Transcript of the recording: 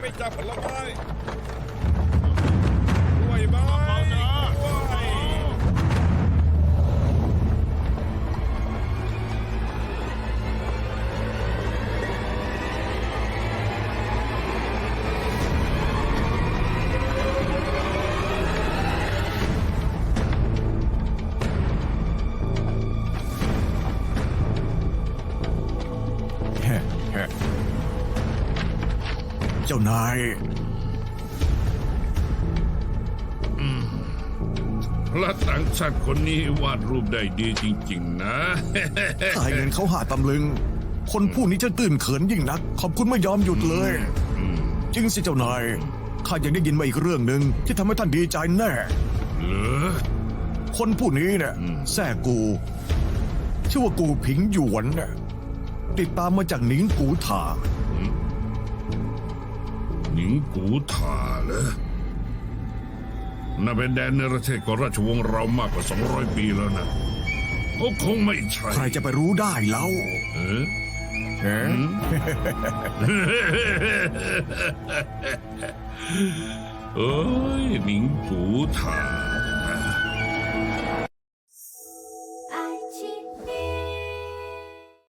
damage up a lot high. านายพระต่างชาติคนนี้วาดรูปได้ดีจริง ๆ นะตายเงินเขาหาตำลึง คนผู้นี้จะตื่นเขินยิ่งนัก ขอบคุณไม่ยอมหยุดเลย จริงสิเจ้านาย ข้ายังได้ยินมาอีกเรื่องหนึ่งที่ทำให้ท่านดีใจแน่เหรอคนผู้นี้เนี่ยแซ่กู ชื่อว่ากูผิงหยวนน่ะติดตามมาจากหนิงกูถา หนิงกูถ่าเหรอน่าเป็นแดนในประเทศของราชวงศ์เรามากกว่า 200 ปีแล้วนะก็คงไม่ใช่ใครจะไปรู้ได้เล่าเออเอ๊ะเอ้ยหนิงกูถ่า